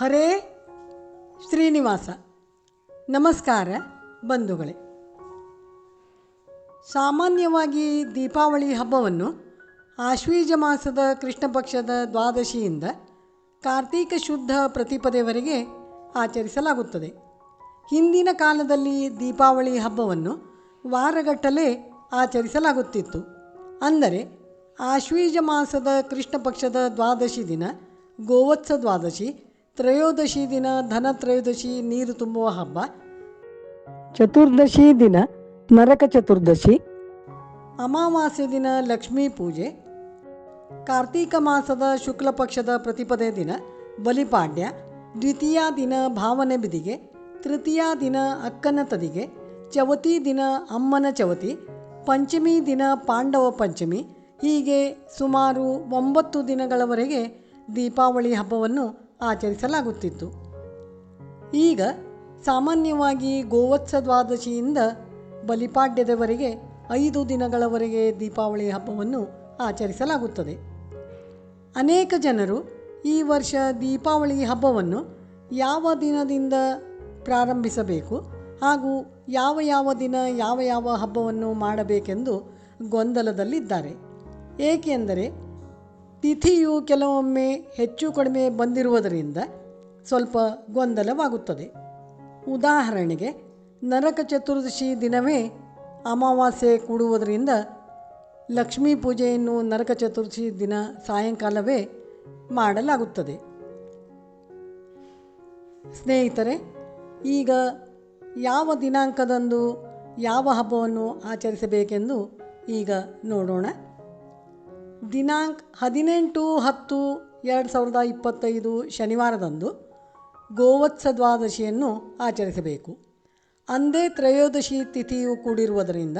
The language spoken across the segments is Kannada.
ಹರೇ ಶ್ರೀನಿವಾಸ. ನಮಸ್ಕಾರ ಬಂಧುಗಳೇ. ಸಾಮಾನ್ಯವಾಗಿ ದೀಪಾವಳಿ ಹಬ್ಬವನ್ನು ಆಶ್ವೀಜ ಮಾಸದ ಕೃಷ್ಣ ಪಕ್ಷದ ದ್ವಾದಶಿಯಿಂದ ಕಾರ್ತೀಕ ಶುದ್ಧ ಪ್ರತಿಪದೆವರೆಗೆ ಆಚರಿಸಲಾಗುತ್ತದೆ. ಹಿಂದಿನ ಕಾಲದಲ್ಲಿ ದೀಪಾವಳಿ ಹಬ್ಬವನ್ನು ವಾರಗಟ್ಟಲೆ ಆಚರಿಸಲಾಗುತ್ತಿತ್ತು. ಅಂದರೆ ಆಶ್ವೀಜ ಮಾಸದ ಕೃಷ್ಣ ಪಕ್ಷದ ದ್ವಾದಶಿ ದಿನ ಗೋವತ್ಸ ದ್ವಾದಶಿ ತ್ರಯೋದಶಿ ದಿನ ಧನತ್ರಯೋದಶಿ ನೀರು ತುಂಬುವ ಹಬ್ಬ. ಚತುರ್ದಶಿ ದಿನ ನರಕ ಚತುರ್ದಶಿ. ಅಮಾವಾಸ್ಯೆ ದಿನ ಲಕ್ಷ್ಮೀ ಪೂಜೆ. ಕಾರ್ತೀಕ ಮಾಸದ ಶುಕ್ಲ ಪಕ್ಷದ ಪ್ರತಿಪದೆ ದಿನ ಬಲಿಪಾಡ್ಯ. ದ್ವಿತೀಯ ದಿನ ಭಾವನೆ ಬಿದಿಗೆ. ತೃತೀಯ ದಿನ ಅಕ್ಕನ ತದಿಗೆ. ಚವತಿ ದಿನ ಅಮ್ಮನ ಚವತಿ. ಪಂಚಮಿ ದಿನ ಪಾಂಡವ ಪಂಚಮಿ. ಹೀಗೆ ಸುಮಾರು ಒಂಬತ್ತು ದಿನಗಳವರೆಗೆ ದೀಪಾವಳಿ ಹಬ್ಬವನ್ನು ಆಚರಿಸಲಾಗುತ್ತಿತ್ತು. ಈಗ ಸಾಮಾನ್ಯವಾಗಿ ಗೋವತ್ಸ ದ್ವಾದಶಿಯಿಂದ ಬಲಿಪಾಡ್ಯದವರೆಗೆ ಐದು ದಿನಗಳವರೆಗೆ ದೀಪಾವಳಿ ಹಬ್ಬವನ್ನು ಆಚರಿಸಲಾಗುತ್ತದೆ. ಅನೇಕ ಜನರು ಈ ವರ್ಷ ದೀಪಾವಳಿ ಹಬ್ಬವನ್ನು ಯಾವ ದಿನದಿಂದ ಪ್ರಾರಂಭಿಸಬೇಕು ಹಾಗೂ ಯಾವ ಯಾವ ದಿನ ಯಾವ ಯಾವ ಹಬ್ಬವನ್ನು ಮಾಡಬೇಕೆಂದು ಗೊಂದಲದಲ್ಲಿದ್ದಾರೆ. ಏಕೆಂದರೆ ತಿಥಿಯು ಕೆಲವೊಮ್ಮೆ ಹೆಚ್ಚು ಕಡಿಮೆ ಬಂದಿರುವುದರಿಂದ ಸ್ವಲ್ಪ ಗೊಂದಲವಾಗುತ್ತದೆ. ಉದಾಹರಣೆಗೆ, ನರಕ ಚತುರ್ದಶಿ ದಿನವೇ ಅಮಾವಾಸ್ಯೆ ಕೂಡುವುದರಿಂದ ಲಕ್ಷ್ಮೀ ಪೂಜೆಯನ್ನು ನರಕ ಚತುರ್ದಶಿ ದಿನ ಸಾಯಂಕಾಲವೇ ಮಾಡಲಾಗುತ್ತದೆ. ಸ್ನೇಹಿತರೆ, ಈಗ ಯಾವ ದಿನಾಂಕದಂದು ಯಾವ ಹಬ್ಬವನ್ನು ಆಚರಿಸಬೇಕೆಂದು ಈಗ ನೋಡೋಣ. ದಿನಾಂಕ ಹದಿನೆಂಟು ಹತ್ತು ಎರಡು ಸಾವಿರದ ಇಪ್ಪತ್ತೈದು ಶನಿವಾರದಂದು ಗೋವತ್ಸ ದ್ವಾದಶಿಯನ್ನು ಆಚರಿಸಬೇಕು. ಅಂದೇ ತ್ರಯೋದಶಿ ತಿಥಿಯು ಕೂಡಿರುವುದರಿಂದ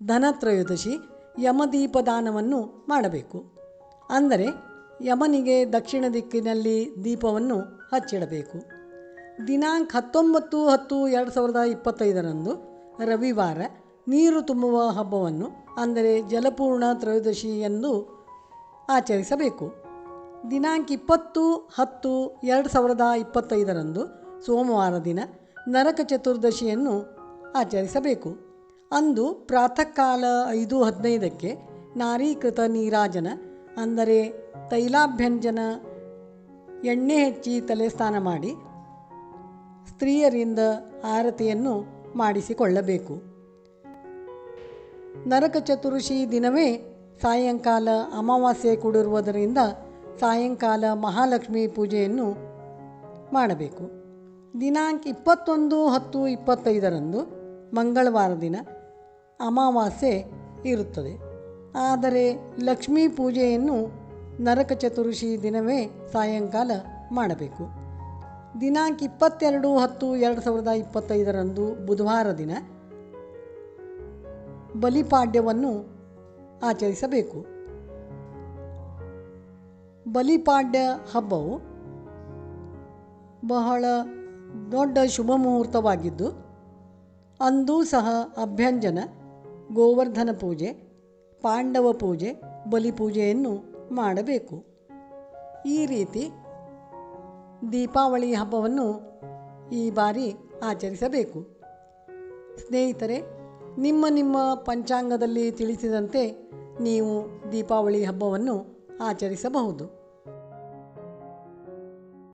ಧನತ್ರಯೋದಶಿ ಯಮದೀಪದಾನವನ್ನು ಮಾಡಬೇಕು. ಅಂದರೆ ಯಮನಿಗೆ ದಕ್ಷಿಣ ದಿಕ್ಕಿನಲ್ಲಿ ದೀಪವನ್ನು ಹಚ್ಚಿಡಬೇಕು. ದಿನಾಂಕ ಹತ್ತೊಂಬತ್ತು ಹತ್ತು ಎರಡು ಸಾವಿರದ ಇಪ್ಪತ್ತೈದರಂದು ರವಿವಾರ ನೀರು ತುಂಬುವ ಹಬ್ಬವನ್ನು, ಅಂದರೆ ಜಲಪೂರ್ಣ ತ್ರಯೋದಶಿ ಎಂದು ಆಚರಿಸಬೇಕು. ದಿನಾಂಕ ಇಪ್ಪತ್ತು, ಹತ್ತು, ಎರಡು ಸಾವಿರದ ಇಪ್ಪತ್ತೈದರಂದು ಸೋಮವಾರ ದಿನ ನರಕ ಚತುರ್ದಶಿಯನ್ನು ಆಚರಿಸಬೇಕು. ಅಂದು ಪ್ರಾತಃ ಕಾಲ ಐದು ಹದಿನೈದಕ್ಕೆ ನಾರೀಕೃತ ನೀರಾಜನ, ಅಂದರೆ ತೈಲಾಭ್ಯಂಜನ, ಎಣ್ಣೆ ಹೆಚ್ಚಿ ತಲೆ ಸ್ನಾನ ಮಾಡಿ ಸ್ತ್ರೀಯರಿಂದ ಆರತಿಯನ್ನು ಮಾಡಿಸಿಕೊಳ್ಳಬೇಕು. ನರಕ ಚತುರ್ಶಿ ದಿನವೇ ಸಾಯಂಕಾಲ ಅಮಾವಾಸ್ಯೆ ಕೂಡಿರುವುದರಿಂದ ಸಾಯಂಕಾಲ ಮಹಾಲಕ್ಷ್ಮಿ ಪೂಜೆಯನ್ನು ಮಾಡಬೇಕು. ದಿನಾಂಕ ಇಪ್ಪತ್ತೊಂದು ಹತ್ತು ಇಪ್ಪತ್ತೈದರಂದು ಮಂಗಳವಾರ ದಿನ ಅಮಾವಾಸ್ಯೆ ಇರುತ್ತದೆ. ಆದರೆ ಲಕ್ಷ್ಮೀ ಪೂಜೆಯನ್ನು ನರಕ ಚತುರ್ಶಿ ದಿನವೇ ಸಾಯಂಕಾಲ ಮಾಡಬೇಕು. ದಿನಾಂಕ ಇಪ್ಪತ್ತೆರಡು ಹತ್ತು ಎರಡು ಸಾವಿರದ ಇಪ್ಪತ್ತೈದರಂದು ಬುಧವಾರ ದಿನ ಬಲಿಪಾಡ್ಯವನ್ನು ಆಚರಿಸಬೇಕು. ಬಲಿಪಾಡ್ಯ ಹಬ್ಬವು ಬಹಳ ದೊಡ್ಡ ಶುಭ ಮುಹೂರ್ತವಾಗಿದ್ದು, ಅಂದೂ ಸಹ ಅಭ್ಯಂಜನ, ಗೋವರ್ಧನ ಪೂಜೆ, ಪಾಂಡವ ಪೂಜೆ ಬಲಿಪೂಜೆಯನ್ನು ಮಾಡಬೇಕು. ಈ ರೀತಿ ದೀಪಾವಳಿ ಹಬ್ಬವನ್ನು ಈ ಬಾರಿ ಆಚರಿಸಬೇಕು. ಸ್ನೇಹಿತರೆ ನಿಮ್ಮ ನಿಮ್ಮ ಪಂಚಾಂಗದಲ್ಲಿ ತಿಳಿಸಿದಂತೆ ನೀವು ದೀಪಾವಳಿ ಹಬ್ಬವನ್ನು ಆಚರಿಸಬಹುದು.